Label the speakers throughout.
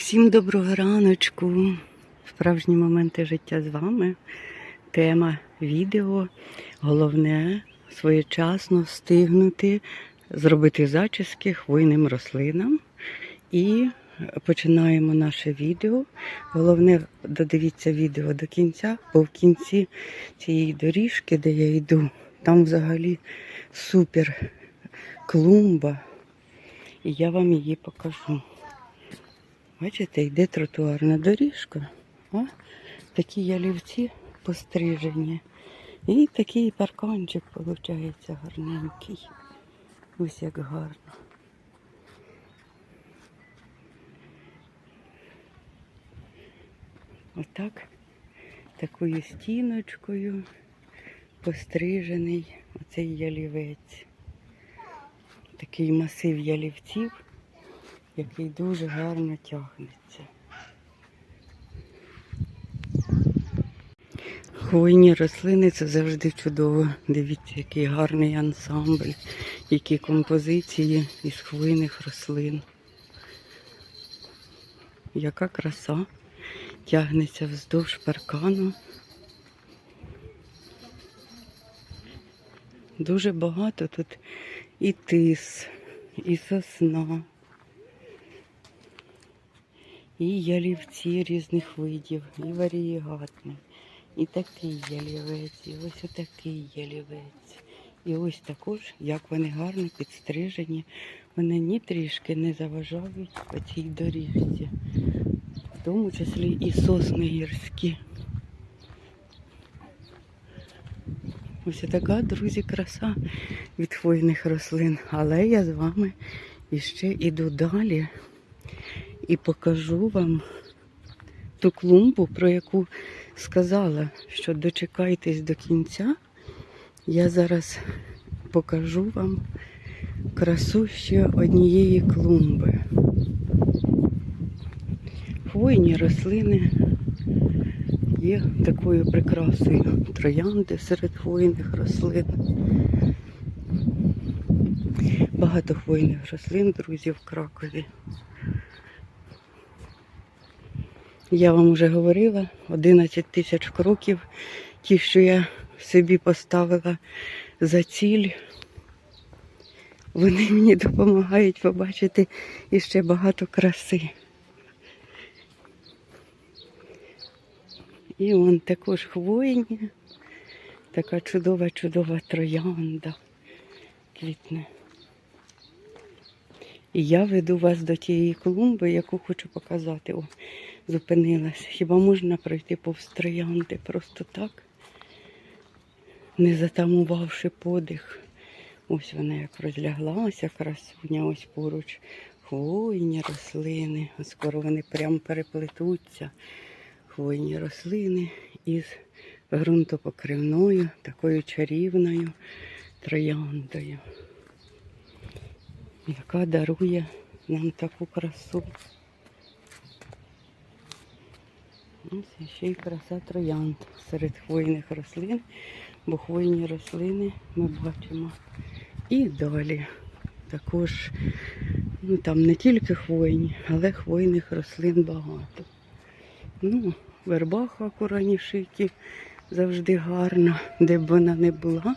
Speaker 1: Всім доброго раночку. Справжні моменти життя з вами. Тема відео. Головне своєчасно встигнути зробити зачіски хвойним рослинам. І починаємо наше відео. Головне, додивіться відео до кінця, бо в кінці цієї доріжки, де я йду, там взагалі супер клумба. І я вам її покажу. Бачите, йде тротуарна доріжка, а такі ялівці пострижені. І такий парканчик виходить гарненький. Ось як гарно. Отак, такою стіночкою пострижений оцей ялівець. Такий масив ялівців який дуже гарно тягнеться. Хвойні рослини це завжди чудово. Дивіться, який гарний ансамбль, які композиції із хвойних рослин. Яка краса тягнеться вздовж паркану. Дуже багато тут і тис, і сосна, і ялівці різних видів, і варієгатний, і такий ялівець, і ось отакий ялівець. І ось також, як вони гарно підстрижені, вони ні трішки не заважають по цій доріжці, в тому числі і сосни гірські. Ось така, друзі, краса від хвойних рослин. Але я з вами іще іду далі і покажу вам ту клумбу, про яку сказала, що дочекайтесь до кінця. Я зараз покажу вам красу ще однієї клумби. Хвойні рослини є такою прикрасою троянди серед хвойних рослин. Багато хвойних рослин, друзі, в Кракові. Я вам вже говорила, 11 тисяч кроків, ті, що я собі поставила за ціль. Вони мені допомагають побачити іще багато краси. І вон також хвойні, така чудова-чудова троянда квітне. І я веду вас до тієї клумби, яку хочу показати. О, зупинилась. Хіба можна пройти повз троянди просто так, не затамувавши подих. Ось вона як розляглася, красуня, ось поруч хвойні рослини. Ось Скоро вони прямо переплетуться. Хвойні рослини із ґрунтопокривною, такою чарівною трояндою, яка дарує нам таку красу. Ось ще й краса троянд серед хвойних рослин, бо хвойні рослини ми бачимо і далі. Також ну, там не тільки хвойні, але хвойних рослин багато. Ну, вербаха куранішики завжди гарна, де б вона не була,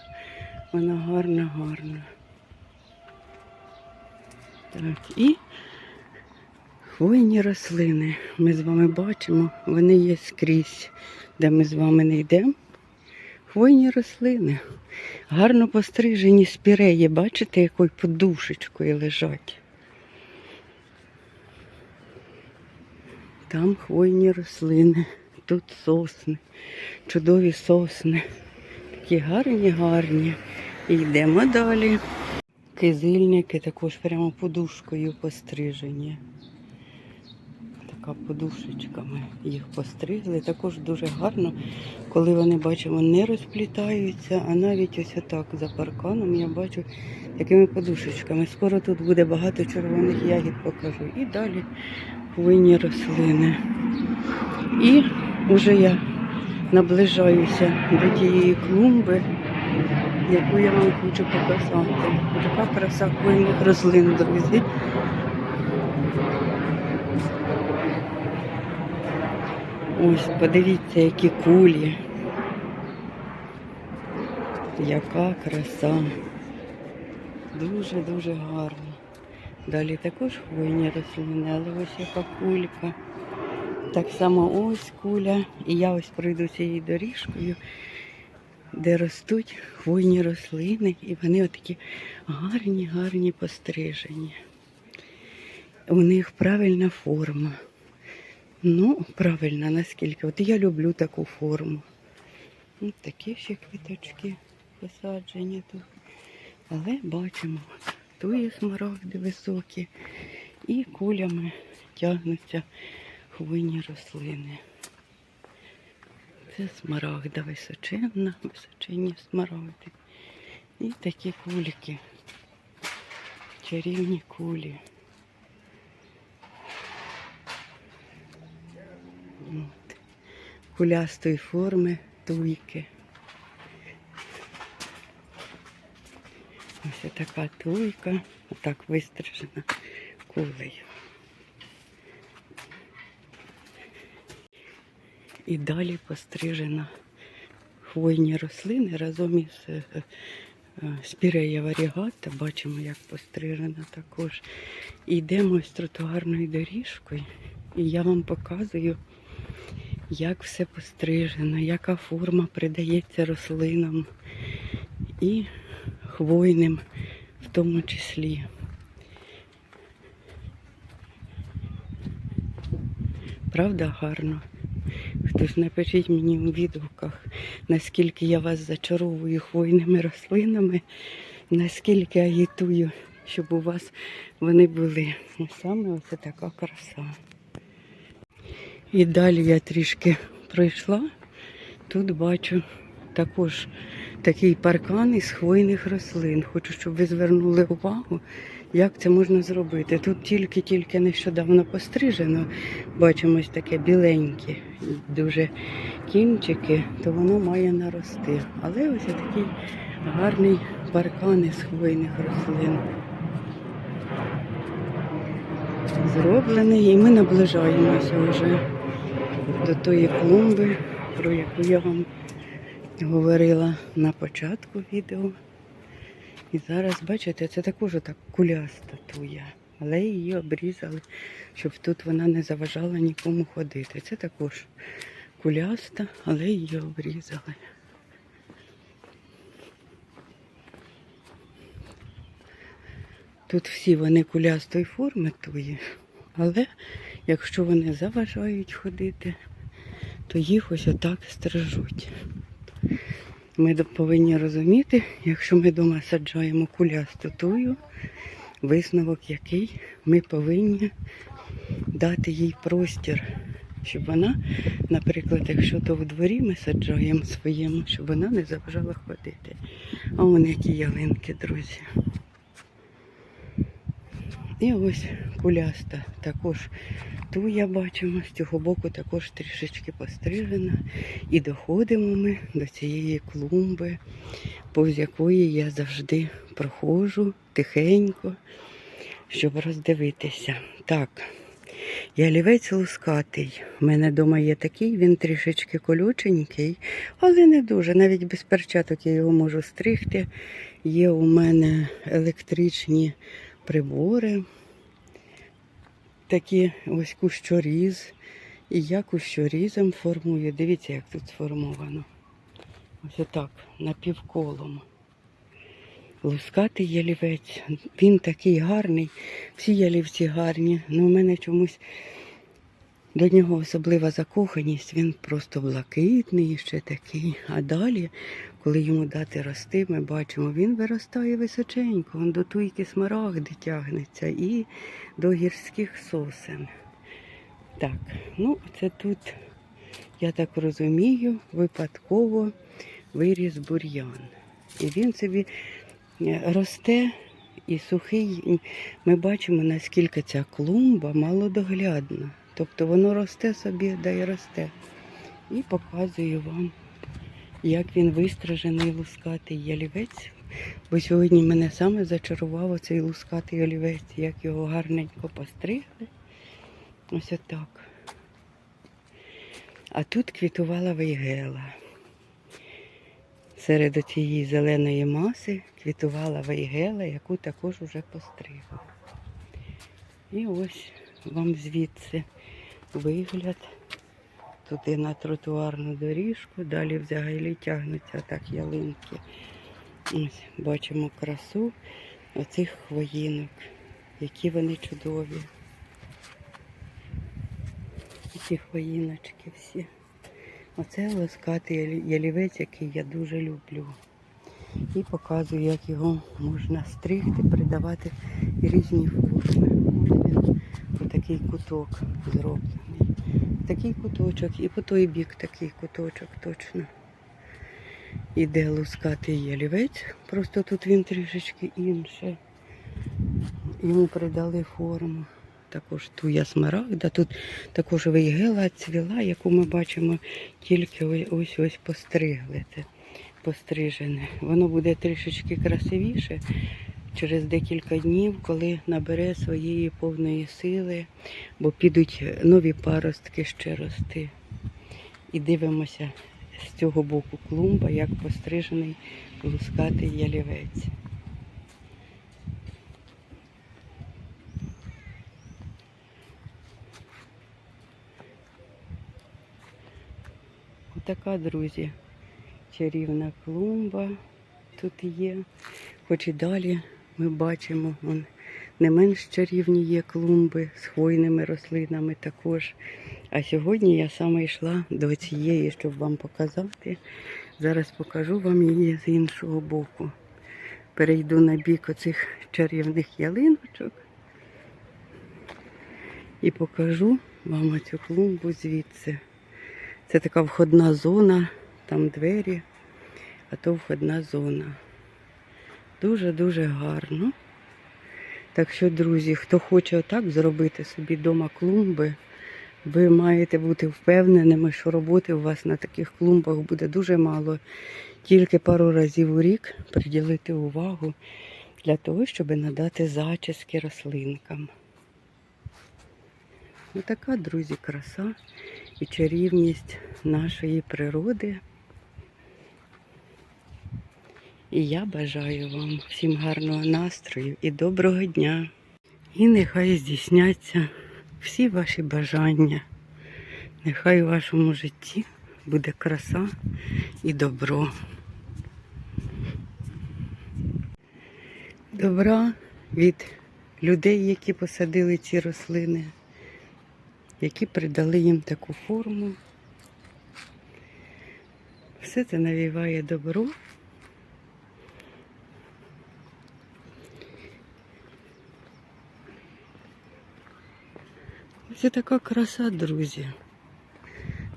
Speaker 1: вона гарна, гарна. Так, і хвойні рослини. Ми з вами бачимо, вони є скрізь, де ми з вами не йдемо. Хвойні рослини. Гарно пострижені спіреї, бачите, якою подушечкою лежать. Там хвойні рослини, тут сосни, чудові сосни. Такі гарні, гарні. І йдемо далі. Кизильники також прямо подушкою пострижені. Така подушечками їх постригли. Також дуже гарно, коли вони бачимо, не розплітаються, а навіть ось отак за парканом я бачу такими подушечками. Скоро тут буде багато червоних ягід, покажу. І далі хвойні рослини. І вже я наближаюся до тієї клумби, яку я вам хочу показати. Така краса хвойних рослин, друзі. Ось, подивіться, які кулі. Яка краса. Дуже-дуже гарно. Далі також хвойні рослини, але ось яка кулька. Так само ось куля. І я ось пройду цією доріжкою, де ростуть хвойні рослини, і вони отакі гарні, гарні пострижені. У них правильна форма. Ну, правильно, наскільки. От я люблю таку форму. Ось такі ще квіточки посаджені тут. Але бачимо, туї смарагди високі і кулями тягнуться хвойні рослини. Це смарагда височенна, височенні смарагди. І такі кульки. Чарівні кулі. От. Кулястої форми туйки. Ось така туйка, отак вистрижена кулею. І далі пострижена хвойні рослини разом із е, е, спірея варігата. Бачимо, як пострижена також. І йдемо з тротуарною доріжкою, і я вам показую, як все пострижено, яка форма придається рослинам і хвойним в тому числі. Правда гарно? Хтось напишіть мені у відгуках, наскільки я вас зачаровую хвойними рослинами, наскільки агітую, щоб у вас вони були. Саме ось така краса. І далі я трішки пройшла. Тут бачу також такий паркан із хвойних рослин. Хочу, щоб ви звернули увагу, як це можна зробити. Тут тільки-тільки нещодавно пострижено. Бачимо ось таке біленьке, дуже кінчики, то воно має нарости. Але ось такий гарний паркан із хвойних рослин. Зроблений, і ми наближаємося вже до тої клумби, про яку я вам говорила на початку відео. І зараз, бачите, це також так куляста туя. Але її обрізали, щоб тут вона не заважала нікому ходити. Це також куляста, але її обрізали. Тут всі вони кулястої форми туї, але якщо вони заважають ходити, то їх ось отак стрижуть. Ми повинні розуміти, якщо ми вдома саджаємо кулясту висновок який ми повинні дати їй простір, щоб вона, наприклад, якщо то в дворі ми саджаємо своєму, щоб вона не заважала ходити. А вон які ялинки, друзі. І ось куляста також ту я бачимо, з цього боку також трішечки пострижена. І доходимо ми до цієї клумби, повз якої я завжди проходжу тихенько, щоб роздивитися. Так, ялівець лускатий. У мене вдома є такий, він трішечки колюченький, але не дуже. Навіть без перчаток я його можу стригти. Є у мене електричні прибори, такі ось кущоріз. І я кущорізом формую. Дивіться, як тут сформовано. Ось отак, напівколом. Лускатий ялівець. Він такий гарний. Всі ялівці гарні. але у мене чомусь до нього особлива закоханість. Він просто блакитний ще такий. А далі, коли йому дати рости, ми бачимо, він виростає височенько. Он до туйки смарагди тягнеться і до гірських сосен. Так, ну це тут, я так розумію, випадково виріс бур'ян. І він собі е, росте і сухий. Ми бачимо, наскільки ця клумба малодоглядна. Тобто воно росте собі, да й росте. І показую вам, як він вистражений лускатий ялівець. Бо сьогодні мене саме зачарував оцей лускатий олівець, як його гарненько постригли. Ось отак. А тут квітувала вейгела. Серед цієї зеленої маси квітувала вейгела, яку також уже постригла. І ось вам звідси вигляд. Туди на тротуарну доріжку, далі взагалі тягнуться так ялинки. Ось бачимо красу оцих хвоїнок, які вони чудові. Ці хвоїночки всі. Оце лоскатий ялівець, який я дуже люблю. І показую, як його можна стригти, придавати різні форми. Ось він, отакий куток зроблений. Такий куточок, і по той бік такий куточок точно. Іде лускатий ялівець, просто тут він трішечки інший. Йому придали форму. Також туя смарагда, тут також вейгела цвіла, яку ми бачимо тільки ось ось, постригли. Це пострижене. Воно буде трішечки красивіше через декілька днів, коли набере своєї повної сили, бо підуть нові паростки ще рости. І дивимося з цього боку клумба, як пострижений лускатий ялівець. Отака, друзі, чарівна клумба тут є. Хоч і далі ми бачимо, вон, не менш чарівні є клумби з хвойними рослинами також. А сьогодні я саме йшла до цієї, щоб вам показати. Зараз покажу вам її з іншого боку. Перейду на бік оцих чарівних ялиночок і покажу вам оцю клумбу звідси. Це така входна зона, там двері, а то входна зона. Дуже-дуже гарно. Так що, друзі, хто хоче отак зробити собі вдома клумби, ви маєте бути впевненими, що роботи у вас на таких клумбах буде дуже мало. Тільки пару разів у рік приділити увагу для того, щоб надати зачіски рослинкам. Отака, друзі, краса і чарівність нашої природи. І я бажаю вам всім гарного настрою і доброго дня. І нехай здійсняться всі ваші бажання. Нехай у вашому житті буде краса і добро. Добра від людей, які посадили ці рослини, які придали їм таку форму. Все це навіває добро. Це така краса, друзі.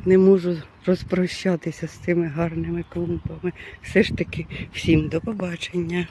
Speaker 1: Не можу розпрощатися з цими гарними клумбами. Все ж таки, всім до побачення.